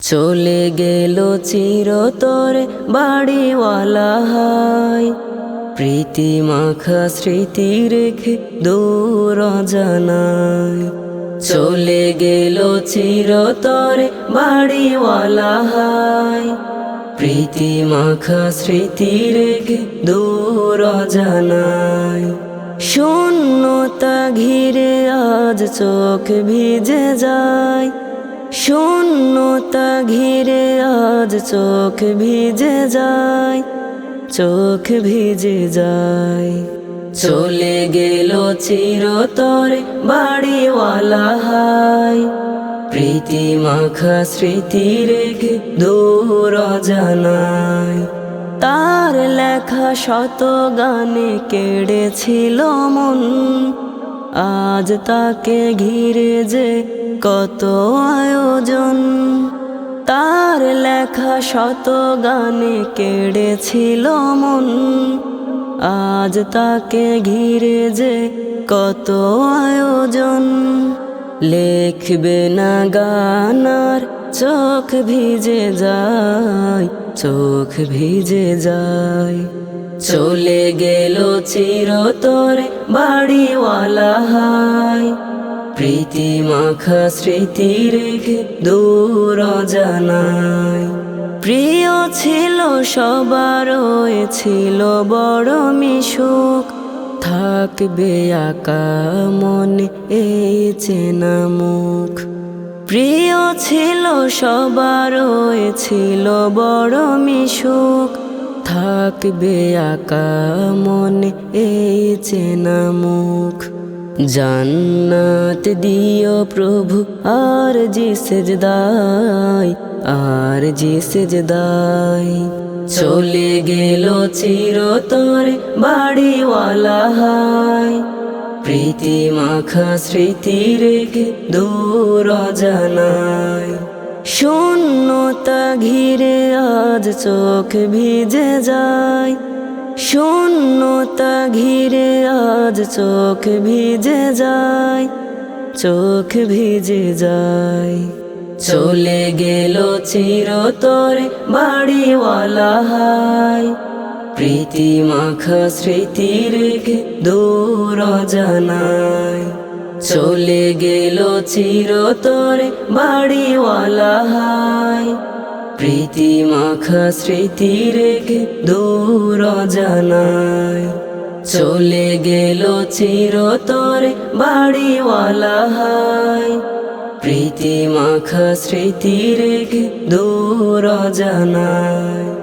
চলে গেল চিরতরে বাড়িওয়ালা হাই। প্রীতি মাখা স্মৃতি রেখে দূর জানায় চলে গেল চিরতরে বাড়িওয়ালা হাই। প্রীতি মাখা স্মৃতি রেখে দূর জানায় শূন্যতা ঘিরে আজ চোখ ভিজে যায়। শূন্যতা ঘিরে আজ চোখ ভিজে যায়, চোখ ভিজে যায়। চলে গেল চিরতরে বাড়িওয়ালা হাই। প্রীতি মাখা স্মৃতি রেখে দূর জানায় তার লেখা শত গানে কেড়েছিল মন। আজ তাকে ঘিরে যে কত আয়োজন, তার লেখা শত গানে কেড়েছিল মন। আজ তাকে ঘিরে যে কত আয়োজন, লেখবে না গানার চোখ ভিজে যায়, চোখ ভিজে যায়। চলে গেল চিরতরে বাড়িওয়ালা হাই। প্রীতি মাখা স্মৃতি রেখে দূর জানায় প্রিয় ছিল সবার ছিল বড় মিশুক। থাকবে আকা মনে এই চেনা মুখ। প্রিয় ছিল সবার ছিল বড় মিশুক। থাকবে আকা মনে এই চেনা মুখ। জান্নাত দিও প্রভু, আর যে সেজদাই আর যে সেজদাই চলে গেল চিরতরে বাড়িওয়ালা হাই প্রীতি মাখা স্মৃতি রেখে দূর জানায় শূন্যতা ঘিরে আজ চোখ ভিজে যায়। শূন্যতা ঘিরে আজ চোখ ভিজে যায়। চোখ ভিজে যায়। চলে গেল চিরতরে বাড়িওয়ালা হাই। প্রীতি মাখা স্মৃতি রেখে দূর জানায় চলে গেল চিরতরে বাড়িওয়ালা হাই। প্রীতি মাখা স্মৃতি রেখে দূর জানায় চলে গেল চিরতরে বাড়িওয়ালা হাই। প্রীতি মাখা স্মৃতি রেখে দূর জানায়